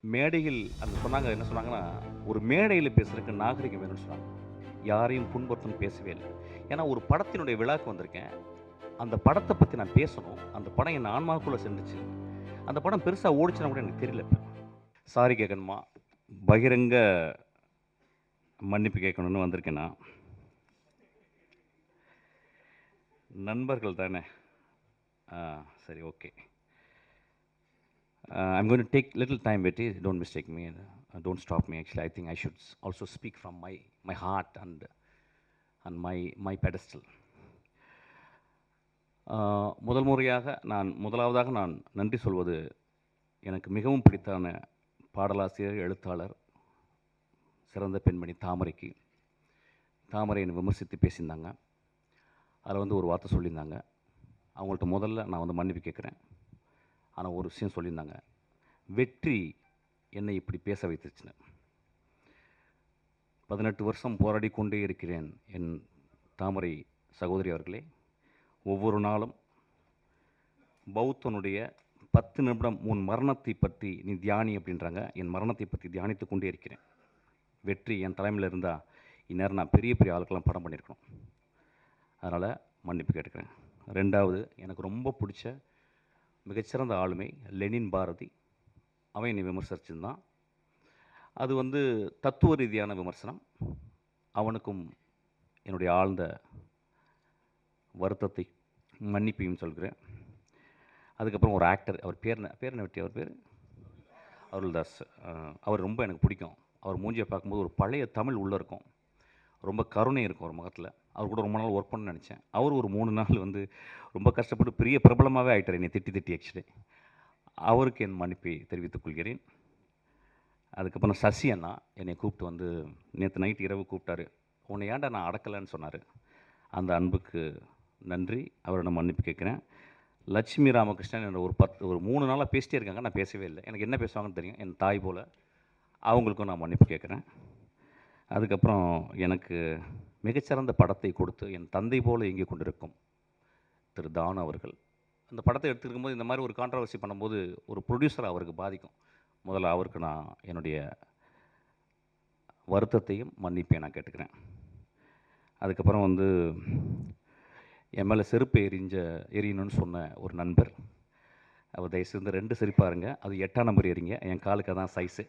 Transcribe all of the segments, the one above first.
மேடையில் அந்த சொன்னாங்க என்ன சொன்னாங்கன்னா ஒரு மேடையில் பேசுறதுக்கு நாகரிகம் வேணும்னு சொன்னாங்க. யாரையும் புண்படுத்தணும் பேசவே இல்லை. ஏன்னா ஒரு படத்தினுடைய விழாக்கு வந்திருக்கேன். அந்த படத்தை பற்றி நான் பேசணும். அந்த படம் என் ஆன்மாவுக்குள்ளே சென்றுச்சு. அந்த படம் பெருசாக ஓடிச்சுன்னா கூட எனக்கு தெரியல சாரி கேட்கணுமா பகிரங்க மன்னிப்பு கேட்கணும்னு வந்திருக்கேன்? நான் நண்பர்கள் தானே? ஆ சரி okay. Uh, I'm going to take little time Betty. Don't mistake me. Uh, don't stop me. Actually, I think I should also speak from my, my heart and, and my, my pedestal. Uh, முதல் முறையாக நான் முதலாவதாக நான் நன்றி சொல்வது எனக்கு மிகவும் பிடித்தான பாடலாசிரியர் எழுத்தாளர் சிறந்த பெண்மணி தாமரைக்கு தாமரை என்னை விமர்சித்து பேசியிருந்தாங்க அதில் வந்து ஒரு வார்த்தை சொல்லியிருந்தாங்க அவங்கள்ட்ட முதல்ல நான் வந்து மன்னிப்பு கேட்குறேன் ஆனால் ஒரு விஷயம் சொல்லியிருந்தாங்க. வெற்றி என்னை இப்படி பேச வைத்துச்சுன்னு. பதினெட்டு வருஷம் போராடி கொண்டே இருக்கிறேன் என் தாமரை சகோதரி அவர்களே. ஒவ்வொரு நாளும் பௌத்தனுடைய பத்து நிமிடம் உன் மரணத்தை பற்றி நீ தியானி அப்படின்றாங்க. என் மரணத்தை பற்றி தியானித்து கொண்டே இருக்கிறேன். வெற்றி என் தலைமையில் இருந்தால் இந்நேரம் நான் பெரிய பெரிய ஆளுக்கெல்லாம் படம் பண்ணியிருக்கணும். அதனால் மன்னிப்பு கேட்டுக்கிறேன். ரெண்டாவது எனக்கு ரொம்ப பிடிச்ச மிகச்சிறந்த ஆளுமை லெனின் பாரதி. அவன் என்னை விமர்சிச்சிருந்தான். அது வந்து தத்துவ ரீதியான விமர்சனம். அவனுக்கும் என்னுடைய ஆழ்ந்த வருத்தத்தை மன்னிப்பையும் சொல்கிறேன். அதுக்கப்புறம் ஒரு ஆக்டர் அவர் பேர் பேர் என்ன வெட்டி அவர் பேர்? அருள்தாஸ். அவர் ரொம்ப எனக்கு பிடிக்கும். அவர் மூஞ்சியை பார்க்கும்போது ஒரு பழைய தமிழ் உள்ளே இருக்கும். ரொம்ப கருணை இருக்கும் ஒரு முகத்தில். அவர் கூட ரொம்ப நாள் ஒர்க் பண்ண நினச்சேன். அவர் ஒரு மூணு நாள் வந்து ரொம்ப கஷ்டப்பட்டு பெரிய பிரபலமாகவே ஆயிட்டார் என்னை திட்டி திட்டி ஆக்சுவலி அவருக்கு என் மன்னிப்பை தெரிவித்துக் கொள்கிறேன். அதுக்கப்புறம் சசி அண்ணா என்னை கூப்பிட்டு வந்து நேற்று நைட் இரவு கூப்பிட்டாரு. உன்னை ஏன்டா நான் அடக்கலைன்னு சொன்னார்? அந்த அன்புக்கு நன்றி. அவரை நான் மன்னிப்பு கேட்குறேன். லட்சுமி ராமகிருஷ்ணன் என்ற ஒரு பத்து ஒரு மூணு நாளாக பேசிட்டே இருக்காங்க. நான் பேசவே இல்லை. எனக்கு என்ன பேசுவாங்கன்னு தெரியும். என் தாய் போல் அவங்களுக்கும் நான் மன்னிப்பு கேட்குறேன். அதுக்கப்புறம் எனக்கு மிகச்சிறந்த படத்தை கொடுத்து என் தந்தை போல இயங்கி கொண்டிருக்கும் திரு தானு அவர்கள். அந்த படத்தை எடுத்துருக்கும்போது இந்த மாதிரி ஒரு கான்ட்ரவர்சி பண்ணும்போது ஒரு ப்ரொடியூசர் அவருக்கு பாதிக்கும். முதல்ல அவருக்கு நான் என்னுடைய வருத்தத்தையும் மன்னிப்பையும் நான் கேட்டுக்கிறேன். அதுக்கப்புறம் வந்து என் மேலே செருப்பு எரிஞ்ச எரியணும்னு சொன்ன ஒரு நண்பர். அவர் தயவுசெய்து ரெண்டு செருப்பாருங்க. அது எட்டாம் நம்பர் எறிங்க என் காலுக்கு அதான் சைஸு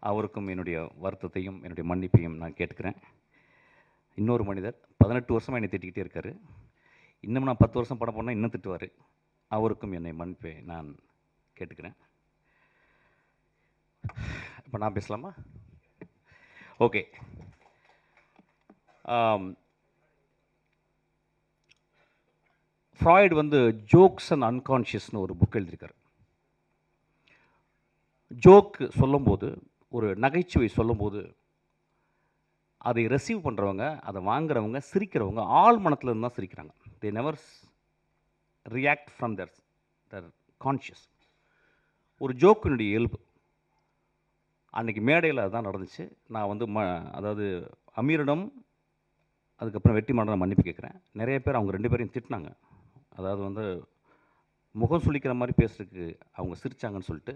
அவருக்கும் என்னுடைய வருத்தத்தையும் என்னுடைய மன்னிப்பையும் நான் கேட்டுக்கிறேன். இன்னொரு மனிதர் பதினெட்டு வருஷமாக என்னை திட்டிக்கிட்டே இருக்கார். இன்னும் நான் பத்து வருஷம் படம் போனால் இன்னும் திட்டுவார். அவருக்கும் என்னை மன்னிப்பை நான் கேட்டுக்கிறேன். இப்போ நான் பேசலாமா? ஓகே. ஃப்ராய்டு வந்து ஜோக்ஸ் அண்ட் அன்கான்ஷியஸ்னு ஒரு புக் எழுதியிருக்காரு. ஜோக்கு சொல்லும்போது ஒரு நகைச்சுவை சொல்லும்போது அதை ரிசீவ் பண்ணுறவங்க அதை வாங்குறவங்க சிரிக்கிறவங்க ஆள் மனத்துல இருந்து தான் சிரிக்கிறாங்க they never react from their their conscious ஒரு ஜோக்கினுடைய இயல்பு. அன்றைக்கி மேடையில் அதுதான் நடந்துச்சு. நான் வந்து ம அதாவது அமீரிடம் அதுக்கப்புறம் வெற்றி மாடன் மன்னிப்பு கேட்குறேன். நிறைய பேர் அவங்க ரெண்டு பேரையும் திட்டினாங்க. அதாவது வந்து முகம் சுளிக்கிற மாதிரி பேசுறதுக்கு அவங்க சிரிச்சாங்கன்னு சொல்லிட்டு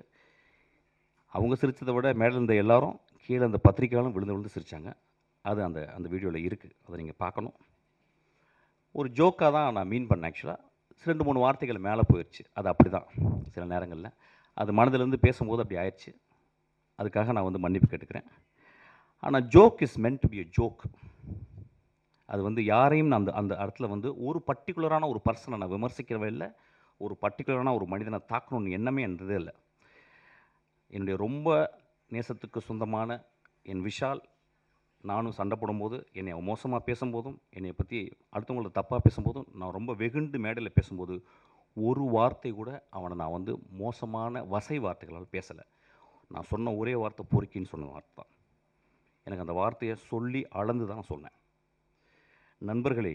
அவங்க சிரித்ததை விட மேலே இருந்த எல்லாரும் கீழே அந்த பத்திரிக்கையாலும் விழுந்து விழுந்து சிரித்தாங்க அது அந்த அந்த வீடியோவில் இருக்குது அதை நீங்கள் பார்க்கணும். ஒரு ஜோக்காக தான் நான் மீன் பண்ணேன் ஆக்சுவலாக ரெண்டு மூணு வார்த்தைகள் மேலே போயிடுச்சு அது அப்படி தான் சில நேரங்களில். அது மனதிலேருந்து பேசும்போது அப்படி ஆயிடுச்சு அதுக்காக நான் வந்து மன்னிப்பு கேட்டுக்கிறேன். ஆனால் joke is meant to be a joke அது வந்து யாரையும் நான் அந்த அந்த இடத்துல வந்து ஒரு பர்டிகுலரான ஒரு பர்சனை நான் விமர்சிக்கிறவே இல்லை. ஒரு பர்டிகுலரான ஒரு மனிதனை தாக்கணும்னு எண்ணமே என்றதே இல்லை. என்னுடைய ரொம்ப நேசத்துக்கு சொந்தமான என் விஷால் நானும் சண்டை போடும்போது என்னை மோசமாக பேசும்போதும் என்னை பற்றி அடுத்தவங்கள தப்பாக பேசும்போதும் நான் ரொம்ப வெகுண்டு மேடையில் பேசும்போது ஒரு வார்த்தை கூட அவனை நான் வந்து மோசமான வசை வார்த்தைகளால் பேசலை. நான் சொன்ன ஒரே வார்த்தை பொறுக்கின்னு சொன்ன வார்த்தை தான். எனக்கு அந்த வார்த்தையை சொல்லி அளந்து தான் சொன்னேன். நண்பர்களே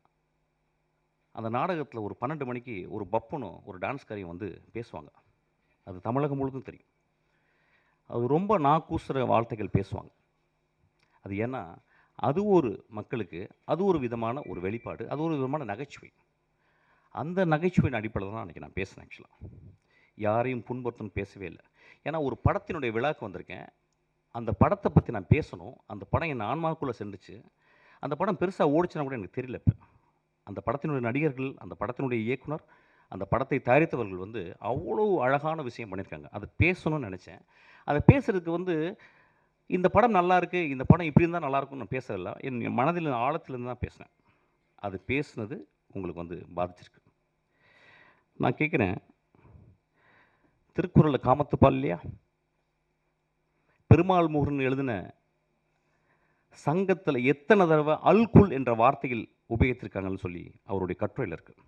அந்த நாடகத்தில் ஒரு பன்னெண்டு மணிக்கு ஒரு பப்பனும் ஒரு டான்ஸ்காரியும் வந்து பேசுவாங்க. அது தமிழகம் முழுக்கும் தெரியும். அது ரொம்ப நாக்கூசுற வார்த்தைகள் பேசுவாங்க. அது ஏன்னா அது ஒரு மக்களுக்கு அது ஒரு விதமான ஒரு வெளிப்பாடு அது ஒரு விதமான நகைச்சுவை. அந்த நகைச்சுவையின் அடிப்படையில் தான் அன்றைக்கி நான் பேசினேன் ஆக்சுவலாக யாரையும் புண்படுத்தணும் பேசவே இல்லை. ஏன்னா ஒரு படத்தினுடைய விழாக்கு வந்திருக்கேன். அந்த படத்தை பற்றி நான் பேசணும். அந்த படம் என் ஆன்மாவுக்குள்ளே சென்றுச்சு. அந்த படம் பெருசாக ஓடிச்சுனா கூட எனக்கு தெரியல இப்போ. அந்த படத்தினுடைய நடிகர்கள் அந்த படத்தினுடைய இயக்குனர் அந்த படத்தை தயாரித்தவர்கள் வந்து அவ்வளோ அழகான விஷயம் பண்ணியிருக்காங்க. அதை பேசணும்னு நினச்சேன். அதை பேசுறதுக்கு வந்து இந்த படம் நல்லாயிருக்கு இந்த படம் இப்படி இருந்தால் நல்லாயிருக்கும்னு நான் பேசல என் மனதில் ஆழத்துலேருந்து தான் பேசினேன். அது பேசுனது உங்களுக்கு வந்து பாதிச்சிருக்கு. நான் கேட்குறேன் திருக்குறளில் காமத்துப்பால் இல்லையா? பெருமாள் முருகன் எழுதின சங்கத்தில் எத்தனை தடவை அல்குல் என்ற வார்த்தையில் உபயோகித்திருக்காங்கன்னு சொல்லி அவருடைய கட்டுரையில் இருக்குது